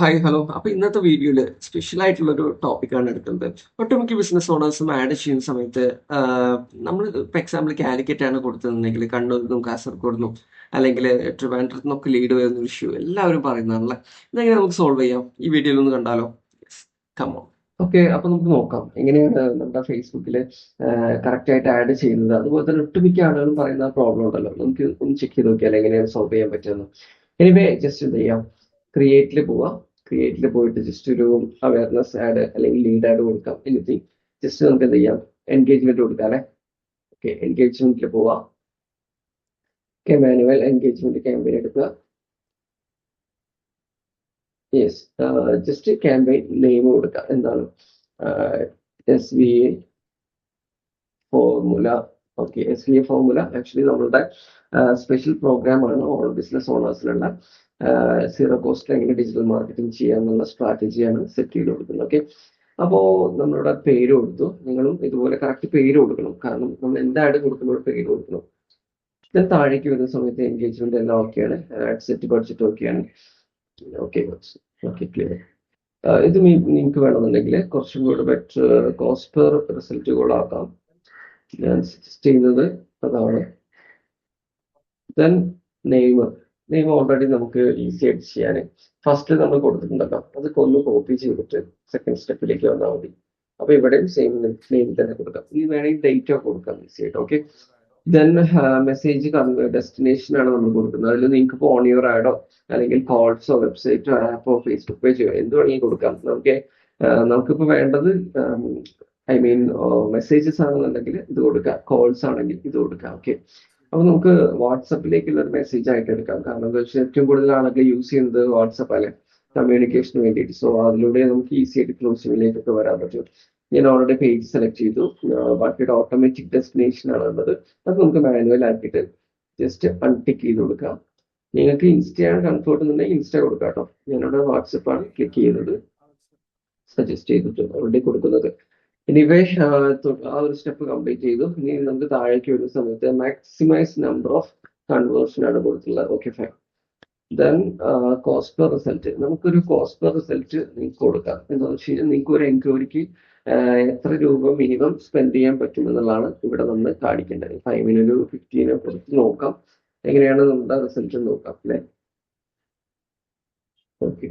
Hi hello അപ്പൊ ഇന്നത്തെ വീഡിയോയിൽ സ്പെഷ്യൽ ആയിട്ടുള്ള ഒരു ടോപ്പിക്കാണ് എടുക്കുന്നത്. ഒട്ടുമിക്ക ബിസിനസ് ഓണേഴ്സും ആഡ് ചെയ്യുന്ന സമയത്ത് നമ്മൾ ഇപ്പൊ എക്സാമ്പിൾ കാലിക്കറ്റ് ആണ് കൊടുത്തതെന്നുണ്ടെങ്കിൽ കണ്ണൂരിൽ നിന്നും കാസർഗോഡ് നിന്നും അല്ലെങ്കിൽ ട്രിവാൻഡ്രത്ത് നിന്നൊക്കെ ലീഡ് വരുന്ന ഇഷ്യൂ എല്ലാവരും പറയുന്നതാണല്ലേ? ഇതെങ്ങനെ നമുക്ക് സോൾവ് ചെയ്യാം? ഈ വീഡിയോയിൽ ഒന്ന് കണ്ടാലോ? കമോൺ ഓക്കെ അപ്പൊ നമുക്ക് നോക്കാം. എങ്ങനെയാണ് നമ്മുടെ ഫേസ്ബുക്കിൽ കറക്റ്റ് ആയിട്ട് ആഡ് ചെയ്യുന്നത്? അതുപോലെ തന്നെ ഒട്ടുമിക്ക ആളുകളും പറയുന്ന പ്രോബ്ലം ഉണ്ടല്ലോ. നമുക്ക് ഒന്ന് ചെക്ക് ചെയ്ത് നോക്കിയാൽ എങ്ങനെയാണ് സോൾവ് ചെയ്യാൻ പറ്റുന്നത്. എനിവേ ജസ്റ്റ് എന്ത് ചെയ്യാം? ക്രിയേറ്റിൽ പോവാം. ക്രിയേറ്റിൽ പോയിട്ട് ജസ്റ്റ് ഒരു അവയർനെസ് ആഡ് അല്ലെങ്കിൽ ലീഡ് ആഡ് കൊടുക്കാം. എനിത്തിങ് ജസ്റ്റ് നമുക്ക് എന്ത് ചെയ്യാം? എൻഗേജ്മെന്റ് കൊടുക്കാം അല്ലെ ഓക്കെ എൻഗേജ്മെന്റിൽ പോവാം. ഓക്കെ മാനുവൽ എൻഗേജ്മെന്റ് ക്യാമ്പയിൻ എടുക്കുക. യെസ് ജസ്റ്റ് ക്യാമ്പയിൻ നെയിം കൊടുക്കുക. എന്താണ്? S V A formula okay S V A formula actually നമ്മളുടെ സ്പെഷ്യൽ പ്രോഗ്രാം ആണ്. ഓൾ ബിസിനസ് ഓണേഴ്സിലുള്ള സീറോ കോസ്റ്റ് എങ്ങനെ ഡിജിറ്റൽ മാർക്കറ്റിംഗ് ചെയ്യാം എന്നുള്ള സ്ട്രാറ്റജിയാണ് സെറ്റ് ചെയ്ത് കൊടുക്കുന്നത്. ഓക്കെ അപ്പോ നമ്മളുടെ പേര് കൊടുത്തു. നിങ്ങളും ഇതുപോലെ കറക്റ്റ് പേര് കൊടുക്കണം. കാരണം നമ്മൾ എന്തായിട്ട് ആഡ് കൊടുക്കുമ്പോൾ പേര് കൊടുക്കണം. ഞാൻ താഴേക്ക് വരുന്ന സമയത്ത് എൻഗേജ്മെന്റ് എല്ലാം ഓക്കെയാണ് സെറ്റ് ബഡ്ജറ്റ് ഓക്കെയാണ് ഓക്കെ ഓക്കെ ക്ലിയർ ഇത് നിങ്ങൾക്ക് വേണമെന്നുണ്ടെങ്കിൽ കുറച്ചും കൂടെ ബെറ്റർ കോസ്റ്റ് പെർ റിസൾട്ട് കൂടാക്കാം ഞാൻ സജസ്റ്റ് ചെയ്യുന്നത് അതാണ്. ദെൻ നെയിം നെയിം ഓൾറെഡി നമുക്ക് ഈസി ആയിട്ട് ചെയ്യാൻ ഫസ്റ്റ് നമ്മൾ കൊടുത്തിട്ടുണ്ടല്ലോ. അത് ഒന്ന് കോപ്പി ചെയ്തിട്ട് സെക്കൻഡ് സ്റ്റെപ്പിലേക്ക് വന്നാൽ മതി. അപ്പൊ ഇവിടെയും സെയിം നെയിം തന്നെ കൊടുക്കാം. ഈ വേണമെങ്കിൽ ഡേറ്റ് ഒക്കെ കൊടുക്കാം ഈസി ആയിട്ട് ഓക്കെ ദെൻ മെസ്സേജ് ഡെസ്റ്റിനേഷൻ ആണ് നമ്മൾ കൊടുക്കുന്നത്. അതിൽ നിങ്ങൾക്ക് ഇപ്പോൾ ഓൺ യുവർ ആഡോ അല്ലെങ്കിൽ കോൾസോ വെബ്സൈറ്റോ ആപ്പോ ഫേസ്ബുക്ക് പേജോ എന്ത് വേണമെങ്കിൽ കൊടുക്കാം. നമുക്ക് നമുക്കിപ്പോൾ വേണ്ടത് ഐ മീൻ മെസ്സേജസ് ആണെന്നുണ്ടെങ്കിൽ ഇത് കൊടുക്കാം. കോൾസ് ആണെങ്കിൽ ഇത് കൊടുക്കാം. ഓക്കെ അപ്പൊ നമുക്ക് വാട്സപ്പിലേക്കുള്ള ഒരു മെസ്സേജ് ആയിട്ട് എടുക്കാം. കാരണം എന്താ വെച്ചാൽ ഏറ്റവും കൂടുതൽ ആളുകൾ യൂസ് ചെയ്യുന്നത് വാട്സപ്പ് അല്ലെ? കമ്മ്യൂണിക്കേഷന് വേണ്ടിയിട്ട്. സോ അതിലൂടെ നമുക്ക് ഈസി ആയിട്ട് ക്ലോസിംഗിലേക്കൊക്കെ വരാൻ പറ്റും. ഞാൻ ഓൾറെഡി പേജ് സെലക്ട് ചെയ്തു. ബാക്കിയുടെ ഓട്ടോമാറ്റിക് ഡെസ്റ്റിനേഷൻ ആണ് ഉള്ളത്. അത് നമുക്ക് മാനുവൽ ആക്കിയിട്ട് ജസ്റ്റ് അൺടിക്ക് ചെയ്ത് കൊടുക്കാം. നിങ്ങൾക്ക് ഇൻസ്റ്റയാണ് കംഫർട്ട് എന്നുണ്ടെങ്കിൽ ഇൻസ്റ്റ കൊടുക്കാം കേട്ടോ. ഞാനിവിടെ വാട്സപ്പ് ആണ് ക്ലിക്ക് ചെയ്യുന്നത്. സജസ്റ്റ് ചെയ്തിട്ട് ഓൾറെഡി കൊടുക്കുന്നത്. എനിവേ ആ ഒരു സ്റ്റെപ്പ് കംപ്ലീറ്റ് ചെയ്തു. ഇനി നമുക്ക് താഴേക്ക് വരുന്ന സമയത്ത് മാക്സിമൈസ് നമ്പർ ഓഫ് കൺവേർഷൻ ആണ് കൊടുത്തിട്ടുള്ളത്. Okay fine then cost per result നമുക്കൊരു കോസ്റ്റ് പെർ റിസൾട്ട് നിങ്ങൾക്ക് കൊടുക്കാം. എന്താണെന്ന് വെച്ച് കഴിഞ്ഞാൽ നിങ്ങൾക്ക് ഒരു എൻക്വയറിക്ക് എത്ര രൂപ മിനിമം സ്പെൻഡ് ചെയ്യാൻ പറ്റും എന്നുള്ളതാണ് ഇവിടെ നമ്മൾ കാണിക്കേണ്ടത്. ഫൈവിനൊരു ഫിഫ്റ്റീനോ കൊടുത്ത് നോക്കാം. എങ്ങനെയാണ് നമ്മുടെ റിസൾട്ട് നോക്കാം അല്ലേ? Okay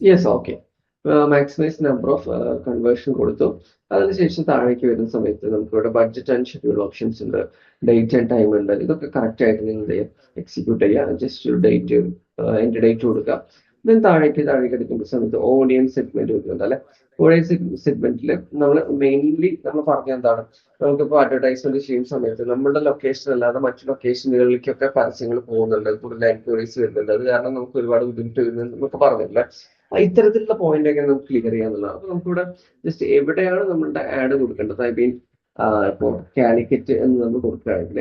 yes okay maximise number of conversion കൊടുത്തു. അതിനുശേഷം താഴേക്ക് വരുന്ന സമയത്ത് നമുക്ക് ഇവിടെ ബഡ്ജറ്റ് ആൻഡ് ഷെഡ്യൂൾ ഓപ്ഷൻസ് ഉണ്ട്. ഡേറ്റ് ആൻഡ് ടൈം ഉണ്ട്. ഇതൊക്കെ കറക്റ്റ് ആയിട്ട് നിങ്ങൾ എക്സിക്യൂട്ട് ചെയ്യുക ജസ്റ്റ് ഒരു ഡേറ്റ് എന്റെ ഡേറ്റ് കൊടുക്കുക ദെൻ താഴേക്ക് താഴേക്ക് എടുക്കുന്ന സമയത്ത് ഓഡിയൻസ് സെഗ്മെന്റ് വരുന്നുണ്ട് അല്ലെ? ഓഡിയൻസ് സെഗ്മെന്റിൽ നമ്മൾ മെയിൻലി നമ്മൾ പറഞ്ഞ എന്താണ്? നമുക്കിപ്പോൾ അഡ്വർടൈസ്മെന്റ് ചെയ്യുന്ന സമയത്ത് നമ്മുടെ ലൊക്കേഷൻ അല്ലാതെ മറ്റു ലൊക്കേഷനുകളിലേക്കൊക്കെ പരസ്യങ്ങൾ പോകുന്നുണ്ട്. കൂടുതൽ എൻക്വയറീസ് വരുന്നുണ്ട്. അത് കാരണം നമുക്ക് ഒരുപാട് ബുദ്ധിമുട്ട് വരുന്നുണ്ട്. നമുക്ക് പറഞ്ഞില്ല ഇത്തരത്തിലുള്ള പോയിന്റ് ഒക്കെ നമുക്ക് ക്ലിയർ ചെയ്യാന്നുള്ളതാണ് അപ്പൊ നമുക്കിവിടെ ജസ്റ്റ് എവിടെയാണ് നമ്മളുടെ ആഡ് കൊടുക്കേണ്ടത്? ഐ മീൻ ഇപ്പോൾ കാലിക്കറ്റ് എന്ന് നമ്മൾ കൊടുക്കുകയാണെങ്കിൽ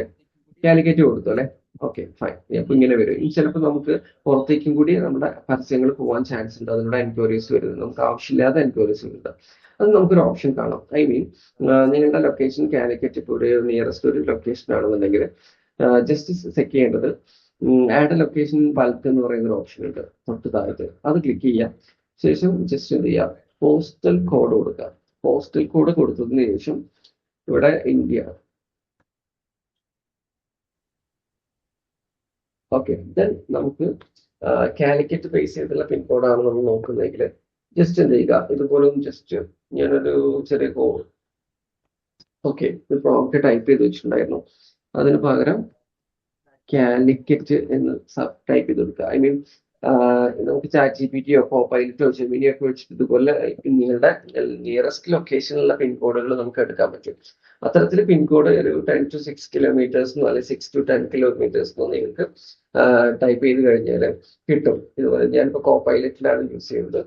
കാലിക്കറ്റ് കൊടുത്തു അല്ലെ? ഓക്കെ ഫൈൻ അപ്പൊ ഇങ്ങനെ വരും. ഇനി ചിലപ്പോൾ നമുക്ക് പുറത്തേക്കും കൂടി നമ്മുടെ പരസ്യങ്ങൾ പോകാൻ ചാൻസ് ഉണ്ട്. അതിനുള്ള എൻക്വയറീസ് വരുന്നത് നമുക്ക് ആവശ്യമില്ലാത്ത എൻക്വയറീസ് വരുന്നത് അത് നമുക്കൊരു ഓപ്ഷൻ കാണാം. ഐ മീൻ നിങ്ങളുടെ ലൊക്കേഷൻ കാലിക്കറ്റ് ഇപ്പോൾ ഒരു നിയറസ്റ്റ് ഒരു ലൊക്കേഷൻ ആണെന്നുണ്ടെങ്കിൽ ജസ്റ്റ് ചെക്ക് ചെയ്യേണ്ടത് ആഡ് ലൊക്കേഷൻ ബൾക്ക് എന്ന് പറയുന്ന ഒരു ഓപ്ഷൻ ഉണ്ട്. തൊട്ട് താഴത്ത്. അത് ക്ലിക്ക് ചെയ്യാം. ശേഷം ജസ്റ്റ് എന്ത് ചെയ്യാം? പോസ്റ്റൽ കോഡ് കൊടുക്കുക പോസ്റ്റൽ കോഡ് കൊടുത്തതിന് ശേഷം ഇവിടെ ഇന്ത്യ ഓക്കെ ദെൻ നമുക്ക് കാലിക്കറ്റ് ബേസ് ചെയ്തുള്ള പിൻകോഡാണ് നമ്മൾ നോക്കുന്നതെങ്കിൽ ജസ്റ്റ് എന്ത് ചെയ്യുക? ഇതുപോലെ ജസ്റ്റ് ഞാനൊരു ചെറിയ കോഡ് ഓക്കെ ഒരു പ്രോംപ്റ്റ് ടൈപ്പ് ചെയ്ത് വെച്ചിട്ടുണ്ടായിരുന്നു. അതിന് പകരം കാലിക്കറ്റ് എന്ന് സബ് ടൈപ്പ് ചെയ്ത് കൊടുക്കുക. ഐ മീൻ നമുക്ക് ചാറ്റ് ജി പി ടിയോ പൈലറ്റോ ജെമിനിയോ ഒക്കെ വെച്ചിട്ട് ഇതുപോലെ നിങ്ങളുടെ നിയറസ്റ്റ് ലൊക്കേഷനിലുള്ള പിൻകോഡുകൾ നമുക്ക് എടുക്കാൻ പറ്റും. അത്തരത്തിൽ പിൻകോഡ് ഒരു ടെൻ ടു സിക്സ് കിലോമീറ്റേഴ്സിനോ അല്ലെങ്കിൽ സിക്സ് ടു ടെൻ കിലോമീറ്റേഴ്സിനോ നിങ്ങൾക്ക് ടൈപ്പ് ചെയ്ത് കഴിഞ്ഞാൽ കിട്ടും. ഇതുപോലെ ഞാനിപ്പോൾ കോ പൈലറ്റിലാണ് യൂസ് ചെയ്യുന്നത്.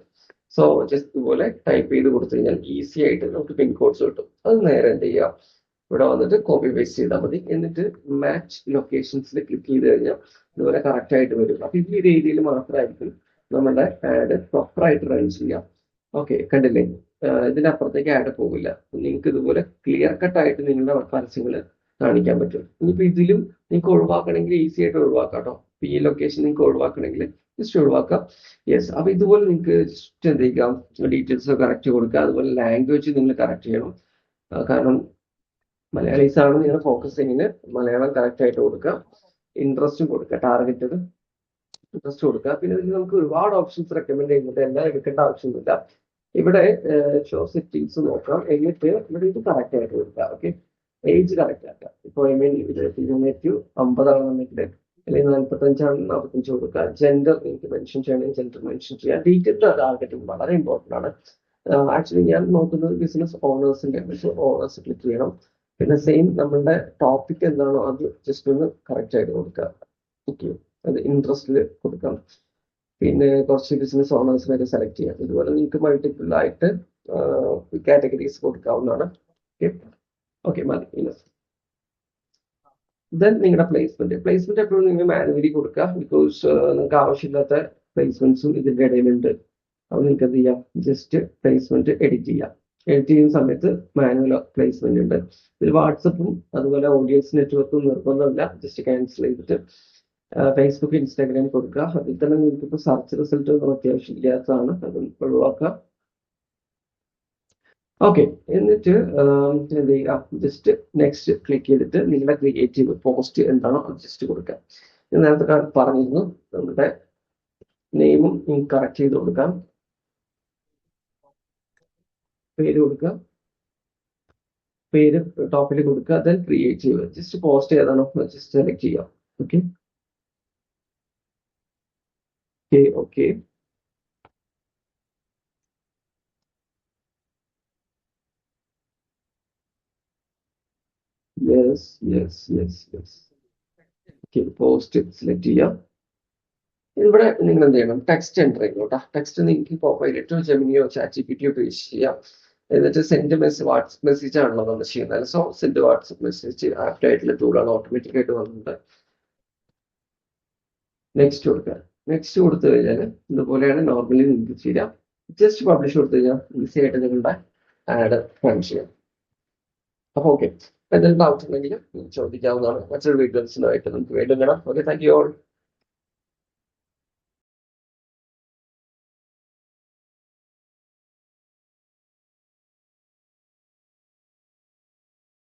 സോ ജസ്റ്റ് ഇതുപോലെ ടൈപ്പ് ചെയ്ത് കൊടുത്തു കഴിഞ്ഞാൽ ഈസി ആയിട്ട് നമുക്ക് പിൻകോഡ്സ് കിട്ടും. അത് നേരെ എന്ത് ചെയ്യാം? ഇവിടെ വന്നിട്ട് കോപ്പി പേസ്റ്റ് ചെയ്താൽ മതി. എന്നിട്ട് മാച്ച് ലൊക്കേഷൻസിൽ ക്ലിക്ക് ചെയ്ത് കഴിഞ്ഞാൽ ഇതുപോലെ കറക്റ്റ് ആയിട്ട് വരും. അപ്പൊ ഈ രീതിയിൽ മാത്രമായിരിക്കും നമ്മുടെ ആഡ് പ്രോപ്പറായിട്ട് റൺ ചെയ്യാം. ഓക്കെ കണ്ടില്ലേ? ഇതിനപ്പുറത്തേക്ക് ആഡ് പോകില്ല നിങ്ങൾക്ക് ഇതുപോലെ ക്ലിയർ കട്ട് ആയിട്ട് നിങ്ങളുടെ പരസ്യങ്ങൾ കാണിക്കാൻ പറ്റും. ഇനിയിപ്പോ ഇതിലും നിങ്ങൾക്ക് ഒഴിവാക്കണമെങ്കിൽ ഈസി ആയിട്ട് ഒഴിവാക്കാം കേട്ടോ ഈ ലൊക്കേഷൻ നിങ്ങൾക്ക് ഒഴിവാക്കണമെങ്കിൽ ജസ്റ്റ് ഒഴിവാക്കാം. യെസ് അപ്പൊ ഇതുപോലെ നിങ്ങൾക്ക് ജസ്റ്റ് എന്ത് ചെയ്യാം? ഡീറ്റെയിൽസ് കറക്റ്റ് കൊടുക്കുക. അതുപോലെ ലാംഗ്വേജ് നിങ്ങൾ കറക്റ്റ് ചെയ്യണം. കാരണം മലയാളീസ് ആണ് നിങ്ങളുടെ ഫോക്കസിങ്ങിന് മലയാളം കറക്റ്റ് ആയിട്ട് കൊടുക്കുക. ഇൻട്രസ്റ്റും കൊടുക്കുക. ടാർഗറ്റഡ് ഇൻട്രസ്റ്റ് കൊടുക്കുക. പിന്നെ ഇതിൽ നമുക്ക് ഒരുപാട് ഓപ്ഷൻസ് റെക്കമെൻഡ് ചെയ്യുന്നുണ്ട്. എല്ലാം എടുക്കേണ്ട ആവശ്യമൊന്നുമില്ല. ഇവിടെ ഷോ സെറ്റിങ്സ് നോക്കാം. എന്നിട്ട് ഇവിടെ ഇത് കറക്റ്റ് ആയിട്ട് കൊടുക്കുക. ഓക്കെ ഏജ് കറക്റ്റ് ആക്കുക. ഇപ്പോൾ ഐ മീൻ ഇരുന്നൂറ്റി അമ്പതാണെന്നുണ്ടെങ്കിൽ അല്ലെങ്കിൽ നാൽപ്പത്തഞ്ചാണെങ്കിൽ നാൽപ്പത്തഞ്ച് കൊടുക്കുക. ജെൻഡർ എനിക്ക് മെൻഷൻ ചെയ്യണമെങ്കിൽ ജെൻഡർ മെൻഷൻ ചെയ്യാം. ഡീറ്റെയിൽ ടാർഗറ്റിംഗ് വളരെ ഇമ്പോർട്ടന്റ് ആണ്. ആക്ച്വലി ഞാൻ നോക്കുന്നത് ബിസിനസ് ഓണേഴ്സിന്റെ ബിസിനസ് ഓണേഴ്സ് ക്ലിക്ക് ചെയ്യണം പിന്നെ സെയിം നമ്മളുടെ ടോപ്പിക് എന്താണോ അത് ജസ്റ്റ് ഒന്ന് കറക്റ്റ് ആയിട്ട് കൊടുക്കുക ഓക്കെ അത് ഇൻട്രസ്റ്റിൽ കൊടുക്കണം. പിന്നെ കുറച്ച് ബിസിനസ് ഓണേഴ്സിനൊക്കെ സെലക്ട് ചെയ്യാം. ഇതുപോലെ നിങ്ങൾക്ക് മൾട്ടിപ്പിൾ ആയിട്ട് കാറ്റഗറീസ് കൊടുക്കാവുന്നതാണ്. ഓക്കെ മതി. ദെൻ നിങ്ങളുടെ പ്ലേസ്മെന്റ് പ്ലേസ്മെന്റ് എപ്പോഴും നിങ്ങൾ മാനുവലി കൊടുക്കുക ബിക്കോസ് നിങ്ങൾക്ക് ആവശ്യമില്ലാത്ത പ്ലേസ്മെന്റ്സും ഇതിന്റെ ഇടയിലുണ്ട്. അപ്പൊ നിങ്ങൾക്ക് എന്ത് ചെയ്യാം? ജസ്റ്റ് പ്ലേസ്മെന്റ് എഡിറ്റ് ചെയ്യാം. ചെയ്യുന്ന സമയത്ത് മാനുവൽ പ്ലേസ്മെന്റ് ഉണ്ട്. ഇതിൽ വാട്സപ്പും അതുപോലെ ഓഡിയൻസ് നെറ്റ്വർക്കും നിർബന്ധമില്ല. ജസ്റ്റ് ക്യാൻസൽ ചെയ്തിട്ട് ഫേസ്ബുക്ക് ഇൻസ്റ്റാഗ്രാം കൊടുക്കുക. അതിൽ തന്നെ നിങ്ങൾക്ക് ഇപ്പോൾ സെർച്ച് റിസൾട്ട് ഒന്നും അത്യാവശ്യം ഇല്ലാത്തതാണ്. അത് ഒഴിവാക്കുക. ഓക്കെ എന്നിട്ട് എന്ത് ചെയ്യുക? ജസ്റ്റ് നെക്സ്റ്റ് ക്ലിക്ക് ചെയ്തിട്ട് നിങ്ങളുടെ ക്രിയേറ്റീവ് പോസ്റ്റ് എന്താണോ അത് ജസ്റ്റ് കൊടുക്കുക. ഞാൻ നേരത്തെ പറഞ്ഞിരുന്നു. നമ്മുടെ നെയിമും കറക്റ്റ് ചെയ്ത് കൊടുക്കാം. പേര് കൊടുക്കുക. പേര് ടോപ്പിൽ കൊടുക്കുക. ദെൻ ക്രിയേറ്റ് ചെയ്യുക. ജസ്റ്റ് പോസ്റ്റ് ഏതാണോ? ജസ്റ്റ് സെലക്ട് ചെയ്യാം okay okay yes yes yes yes okay post select ചെയ്യാം ഇവിടെ നിങ്ങൾ എന്ത് ചെയ്യണം ടെക്സ്റ്റ് എന്റർ ചെയ്യണം കേട്ടോ ടെക്സ്റ്റ് നിങ്ങൾക്ക് ഇപ്പോൾ പൈലറ്റോ ജെമിനിയോ ചാറ്റ് ജി പി ടിയോ പേസ്റ്റ് ചെയ്യാം. എന്നിട്ട് സെൻഡ് മെസ്സേജ് വാട്സപ്പ് മെസ്സേജ് ആണല്ലോ നമ്മൾ ചെയ്യുന്നത്. So send WhatsApp message apt ആയിട്ടുള്ള ടൂളാണ് ഓട്ടോമാറ്റിക് ആയിട്ട് വന്നിട്ടുണ്ട് നെക്സ്റ്റ് കൊടുക്കുക. നെക്സ്റ്റ് കൊടുത്തു കഴിഞ്ഞാൽ ഇതുപോലെയാണ് നോർമലി നിങ്ങൾക്ക് ചെയ്യാം. ജസ്റ്റ് പബ്ലിഷ് കൊടുത്തു കഴിഞ്ഞാൽ ഈസി ആയിട്ട് നിങ്ങളുടെ ആഡ് റൺ ചെയ്യാം. അപ്പോൾ ഓക്കെ എന്തെങ്കിലും ഡൗട്ട് ഉണ്ടെങ്കിൽ ചോദിക്കാവുന്നതാണ്. മറ്റൊരു വീഡിയോസിനായിട്ട് നമുക്ക് വീണ്ടും കാണാം. Okay thank you all